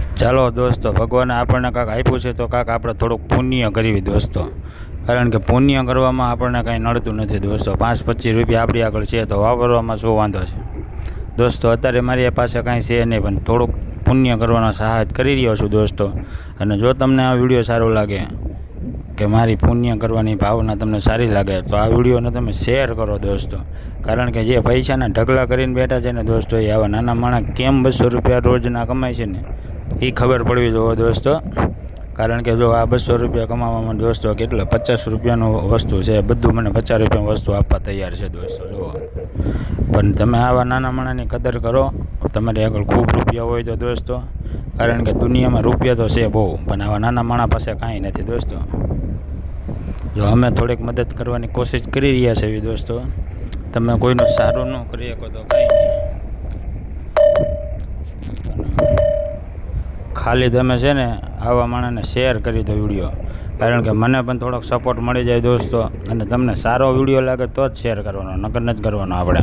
ચાલો દોસ્તો, ભગવાને આપણને કાંક આપ્યું છે તો કાંક આપણે થોડુંક પુણ્ય કરવી દોસ્તો. કારણ કે પુણ્ય કરવામાં આપણને કાંઈ નડતું નથી દોસ્તો. પાંચ પચીસ રૂપિયા આપણી આગળ છે તો વાપરવામાં શું વાંધો છે? દોસ્તો, અત્યારે મારી પાસે કાંઈ છે નહીં, પણ થોડુંક પુણ્ય કરવાનો સહાય કરી રહ્યો છું દોસ્તો. અને જો તમને આ વીડિયો સારો લાગે કે મારી પુણ્ય કરવાની ભાવના તમને સારી લાગે, તો આ વિડીયોને તમે શેર કરો દોસ્તો. કારણ કે જે પૈસાના ઢગલા કરીને બેઠા છે ને દોસ્તો, એ આવા નાના માણસ કેમ બસો રૂપિયા રોજના કમાય છે ને? એ ખબર પડવી જોઈએ દોસ્તો. કારણ કે જો આ બસો રૂપિયા કમાવામાં દોસ્તો કેટલા પચાસ રૂપિયાનું વસ્તુ છે, બધું મને પચાસ રૂપિયા વસ્તુ આપવા તૈયાર છે દોસ્તો, જુઓ. પણ તમે આવા નાના માણાની કદર કરો, તમારી આગળ ખૂબ રૂપિયા હોય તો દોસ્તો. કારણ કે દુનિયામાં રૂપિયા તો છે બહુ, પણ આવા નાના માણા પાસે કાંઈ નથી દોસ્તો. જો અમે થોડીક મદદ કરવાની કોશિશ કરી રહ્યા છીએ દોસ્તો. તમે કોઈનું સારું ન કરી શકો તો કંઈ ખાલી તમે છે ને આવા માણસને શેર કરી દો વીડિયો. કારણ કે મને પણ થોડોક સપોર્ટ મળી જાય દોસ્તો. અને તમને સારો વીડિયો લાગે તો જ શેર કરવાનો, નકર નથી કરવાનો આપણે.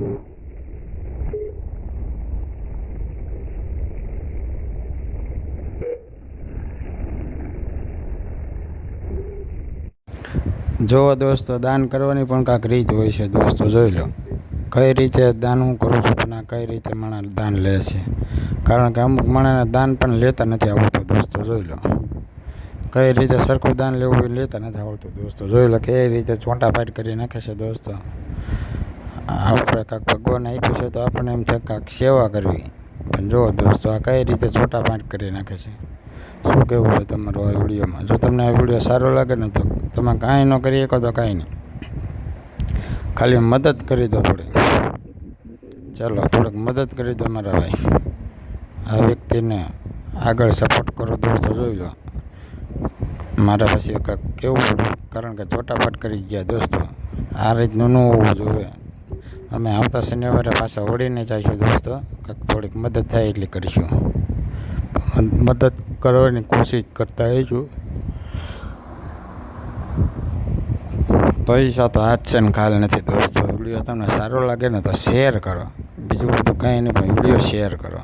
જો દોસ્તો, દાન કરવાની પણ કાંઈક રીત હોય છે દોસ્તો, જોઈ લો. કઈ રીતે દાન હું કરું છું પણ આ કઈ રીતે માણસ દાન લે છે? કારણ કે અમુક માણસને દાન પણ લેતા નથી આવડતું દોસ્તો, જોઈ લો. કઈ રીતે સરખું દાન લેવું એ લેતા નથી આવડતું દોસ્તો, જોઈ લો કઈ રીતે ચોંટાપાટ કરી નાખે છે દોસ્તો. આપણે કાંઈક ભગવાન આપ્યું છે તો આપણને એમ છે કાંઈક સેવા કરવી. પણ જો દોસ્તો, આ કઈ રીતે ચોંટાપાટ કરી નાખે છે? શું કહેવું છે તમારું આ વિડીયોમાં? જો તમને આ વીડિયો સારો લાગે ને તો તમે કાંઈ ન કરી શકો તો કાંઈ નહીં. ખાલી મદદ કરી દો થોડી ચાલો, થોડીક મદદ કરી દો મારા ભાઈ. આ વ્યક્તિને આગળ સપોર્ટ કરો દોસ્તો, જોઈ લો. મારા પાસે કાંઈક કેવું પડ્યું? કારણ કે ચોટાપાટ કરી ગયા દોસ્તો. આ રીતનું ન હોવું જોઈએ. અમે આવતા શનિવારે પાછા ઓળીને જઈશું દોસ્તો. કંઈક થોડીક મદદ થાય એટલી કરીશું. મદદ કરવાની કોશિશ કરતા રહીશું. પૈસા તો હાથ છે ને ખાલ નથી દોસ્તો. વીડિયો તમને સારો લાગે ને તો શેર કરો. બીજું બધું કંઈ નહીં પણ વીડિયો શેર કરો.